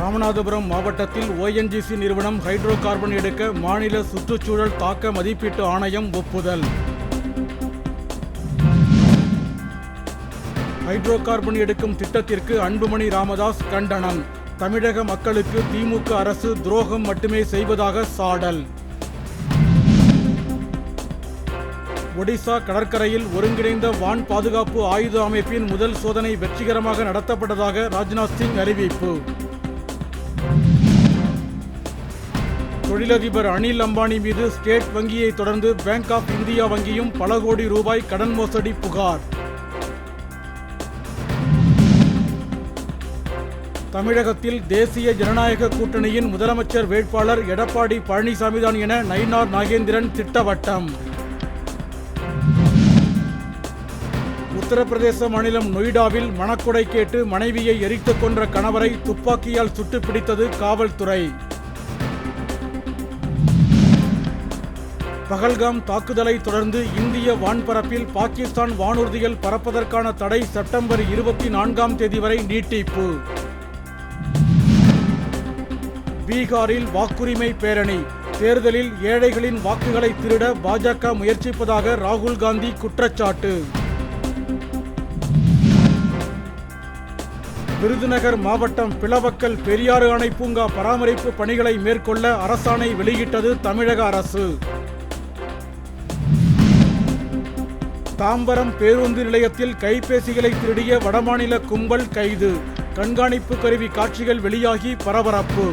ராமநாதபுரம் மாவட்டத்தில் ஓஎன்ஜிசி நிறுவனம் hydro carbon எடுக்க மாநில சுற்றுச்சூழல் தாக்க மதிப்பீட்டு ஆணையம் ஒப்புதல். ஹைட்ரோ கார்பன் எடுக்கும் திட்டத்திற்கு அன்புமணி ராமதாஸ் கண்டனம். தமிழக மக்களுக்கு திமுக அரசு துரோகம் மட்டுமே செய்வதாக சாடல். ஒடிசா கடற்கரையில் ஒருங்கிணைந்த வான் பாதுகாப்பு ஆயுத அமைப்பின் முதல் சோதனை வெற்றிகரமாக நடத்தப்பட்டதாக ராஜ்நாத் சிங் அறிவிப்பு. தொழிலதிபர் அனில் அம்பானி மீது ஸ்டேட் வங்கியை தொடர்ந்து பேங்க் ஆஃப் இந்தியா வங்கியும் பல கோடி ரூபாய் கடன் மோசடி புகார். தமிழகத்தில் தேசிய ஜனநாயக கூட்டணியின் முதலமைச்சர் வேட்பாளர் எடப்பாடி பழனிசாமிதான் என நயினார் நாகேந்திரன் திட்டவட்டம். உத்தரப்பிரதேச மாநிலம் நொய்டாவில் மணக்கொடை கேட்டு மனைவியை எரித்துக் கொன்ற கணவரை துப்பாக்கியால் சுட்டு பிடித்தது காவல்துறை. பகல்காம் தாக்குதலை தொடர்ந்து இந்திய வான்பரப்பில் பாகிஸ்தான் வானூர்திகள் பறப்பதற்கான தடை செப்டம்பர் இருபத்தி நான்காம் தேதி வரை நீட்டிப்பு. பீகாரில் வாக்குரிமை பேரணி. தேர்தலில் ஏழைகளின் வாக்குகளை திருட பாஜக முயற்சிப்பதாக ராகுல் காந்தி குற்றச்சாட்டு. விருதுநகர் மாவட்டம் பிளவக்கல் பெரியாறு அணை பூங்கா பராமரிப்பு பணிகளை மேற்கொள்ள அரசாணை வெளியிட்டது தமிழக அரசு. தாம்பரம் பேருந்து நிலையத்தில் கைபேசிகளை திருடிய வடமாநில கும்பல் கைது. கண்காணிப்பு கருவி காட்சிகள் வெளியாகி பரபரப்பு.